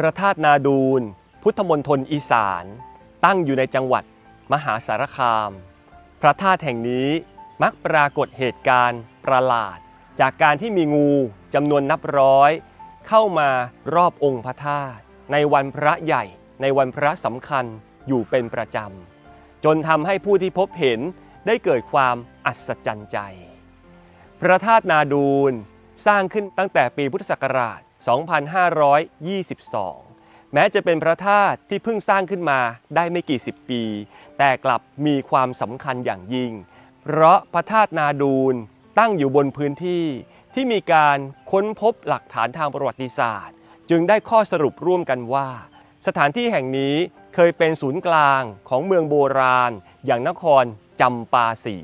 พระธาตุนาดูลพุทธมณฑลอีสาน ตั้งอยู่ในจังหวัดมหาสารคาม พระธาตุแห่งนี้มักปรากฏเหตุการณ์ประหลาด จากการที่มีงูจำนวนนับร้อย เข้ามารอบองค์พระธาตุในวันพระใหญ่ในวันพระสำคัญอยู่เป็นประจำ จนทำให้ผู้ที่พบเห็นได้เกิดความอัศจรรย์ใจ พระธาตุนาดูล สร้างขึ้นตั้งแต่ปีพุทธศักราช 2522 แม้จะเป็นพระธาตุที่เพิ่งสร้างขึ้นมาได้ไม่กี่สิบปี แต่กลับมีความสำคัญอย่างยิ่ง เพราะพระธาตุนาดูลตั้งอยู่บนพื้นที่ที่มีการค้นพบหลักฐานทางประวัติศาสตร์ จึงได้ข้อสรุปร่วมกันว่า สถานที่แห่งนี้เคยเป็นศูนย์กลางของเมืองโบราณ อย่างนครจำปาสี